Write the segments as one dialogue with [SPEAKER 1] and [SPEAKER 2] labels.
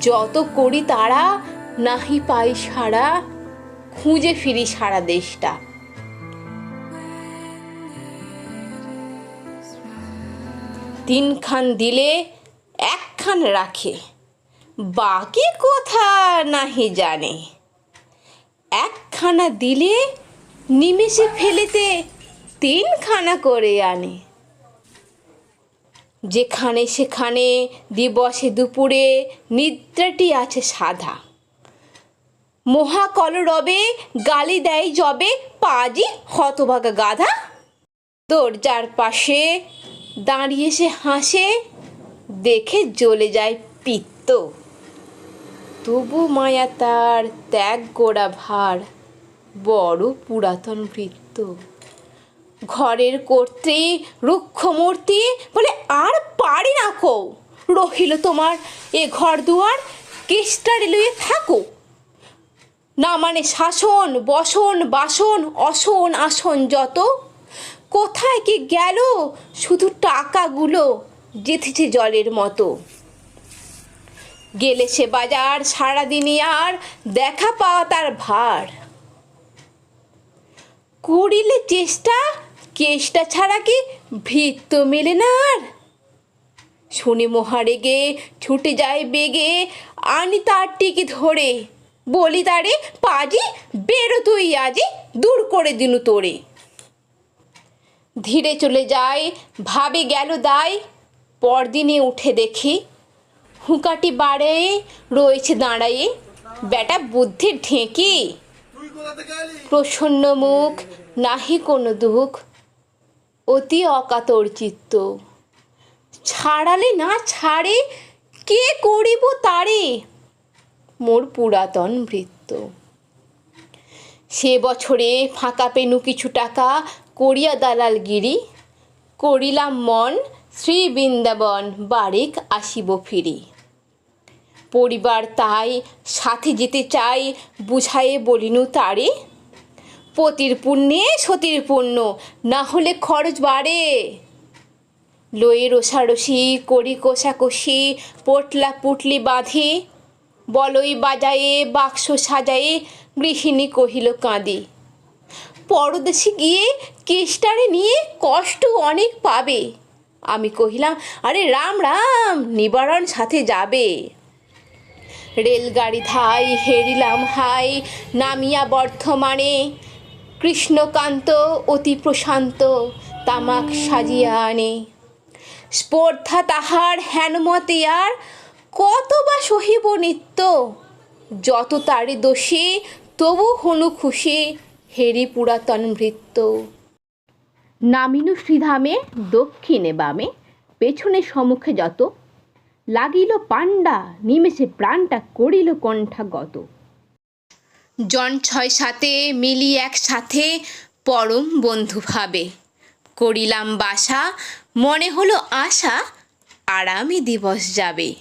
[SPEAKER 1] যত করি তারা, নাহি পাই সারা খুঁজে ফিরি সারা দেশটা। তিনখান দিলে একখান রাখে, বাকি কথা নাহি জানে। একখানা দিলে নিমেষে ফেলেতে তিনখানা করে আনে। যেখানে সেখানে দিবসে দুপুরে নিদ্রাটি আছে সাধা। মহাকলরবে গালি দেয় জবে পাজি হতভাগা গাধা। দরজার পাশে দাঁড়িয়ে সে হাসে, দেখে জ্বলে যায় পিত্ত। তবু মায়া তার ত্যাগ গোড়া ভার, বড় পুরাতন বৃত্ত। ঘরের কর্ত্রী, রুক্ষমূর্তি বলে আর পারি না কো রহিল তোমার এ ঘর দুয়ার কেষ্টারে লইয়ে থাকো না মানে শাসন, বসন, বাসন, অসন, আসন যত। কোথায় কি গেল? শুধু টাকাগুলো যেতেছে জলের মতো। গেলে সে বাজার সারাদিনই আর দেখা পাওয়া তার ভার। করিলে চেষ্টা কেষ্টা ছাড়া কি ভিত তো মেলে না আর? শুনে মহারেগে ছুটে যায় বেগে আনি তার টিকি ধরে। বলি তারে পাজি বেরো তুই আজি দূর করে দিনু তোরে। ধীরে চলে যায় ভাবে গেল দায় পরদিনে উঠে দেখি হুঁকাটি বাড়ে রয়েছে দাঁড়ায়ে। বেটা বুদ্ধির ঢেঁকি? প্রসন্ন মুখ নাহি কোনো দুঃখ, অতি অকাতর চিত্ত। ছাড়ালে না ছাড়ে, কে করিব তারে? মোর পুরাতন ভৃত্য। সে বছরে ফাঁকা পেনু কিছু টাকা করিয়া দালাল গিরি করিলাম মন শ্রী বৃন্দাবন বারেক আসিব ফিরি। পরিবার তাই সাথে যেতে চাই, বুঝায়ে বলিনু তারে। পতির পুণ্যে সতীর পুণ্য, না হলে খরচ বাড়ে। লয়ে রসারসি করি কোষাকষি, পটলা পুটলি বাঁধি, বলই বাজায়ে, বাক্স সাজায়ে গৃহিণী কহিল কাঁদি। পরদেশে গিয়ে কেষ্টারে নিয়ে কষ্ট অনেক পাবে। আমি কহিলাম, আরে রাম রাম, নিবারণ সাথে যাবে। রেলগাড়ি ধাই হেরিলাম হাই নামিয়া বর্ধমানে কৃষ্ণকান্ত অতি প্রশান্ত, তামাক সাজিয়া আনে। স্পর্ধা তাহার হেনমতে আর কত বা সহিব নিত্য? যত তারি দোষী, তবু হনু খুশি হেরি পুরাতন ভৃত্য। নামিনু শ্রীধামে, দক্ষিণে বামে, পেছনে সম্মুখে যত। লাগিল পাণ্ডা, নিমেষে প্রাণটা করিল কণ্ঠাগত। জন ছয় সাথে মিলি একসাথে পরম বন্ধু ভাবে। করিলাম বাসা মনে হলো আশা আরামে দিবস যাবে।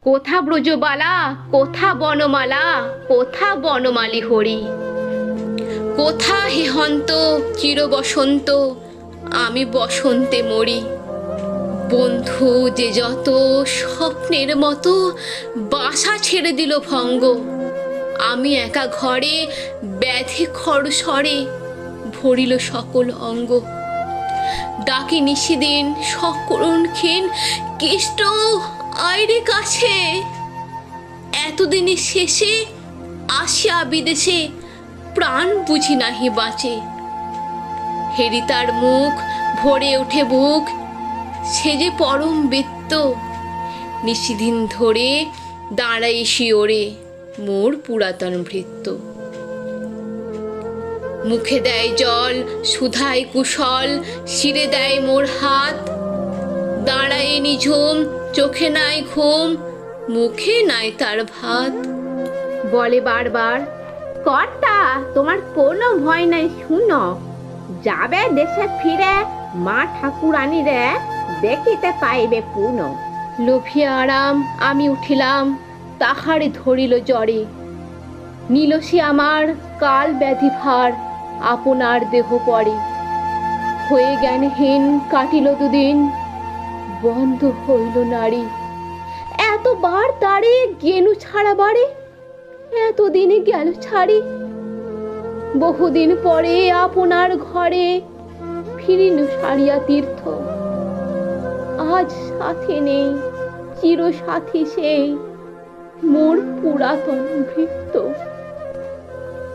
[SPEAKER 1] কোথা ব্রজবালা কোথা বনমালা কোথা বনমালী হরি? কোথা হেহন্ত চির বসন্ত আমি বসন্তে মরি। বন্ধু যে যত স্বপ্নের মতো বাসা ছেড়ে দিল ভঙ্গ। আমি একা ঘরে ব্যাধি খড়সরে ভরিল সকল অঙ্গ। ডাকি নিশিদিন, সকরণ ক্ষীণ, কেষ্ট আইরে কাছে। এতদিনের শেষে আসিয়া বিদেশে প্রাণ বুঝি নাহি বাঁচে। হেরি তার মুখ, ভরে ওঠে বুক। সে যে পরম বৃত্ত, নিশিদিন ধরে দাঁড়াই শিওরে। মোর পুরাতন ভৃত্য। মুখে দেয় জল সুধায় কুশল শিরে দেয় মোর হাত। দাঁড়ায় নিঝুম চোখে নাই ঘুম মুখে নাই তার ভাত। বলে বারবার কর্তা তোমার কোনো ভয় নাই শুনো। যাবে দেশে ফিরে মা ঠাকুরানিরে দেখিতে পাইবে পুনঃ লোভিয়া আরাম আমি উঠিলাম। তাহারে ধরিল জ্বরে। নীলসী আমার কাল ব্যাধি ভার আপনার দেহ পরে। হয়ে জ্ঞানহীন কাটিল দুদিন, বন্ধ হইল নারী। এতবার তারে গেনু ছাড়া বাড়ে এতদিনে গেল ছাড়ি। বহুদিন পরে আপনার ঘরে ফিরিনু সারিয়া তীর্থ। আজ সাথে নেই চির সাথী সেই মোর পুরাতন ভৃত্য।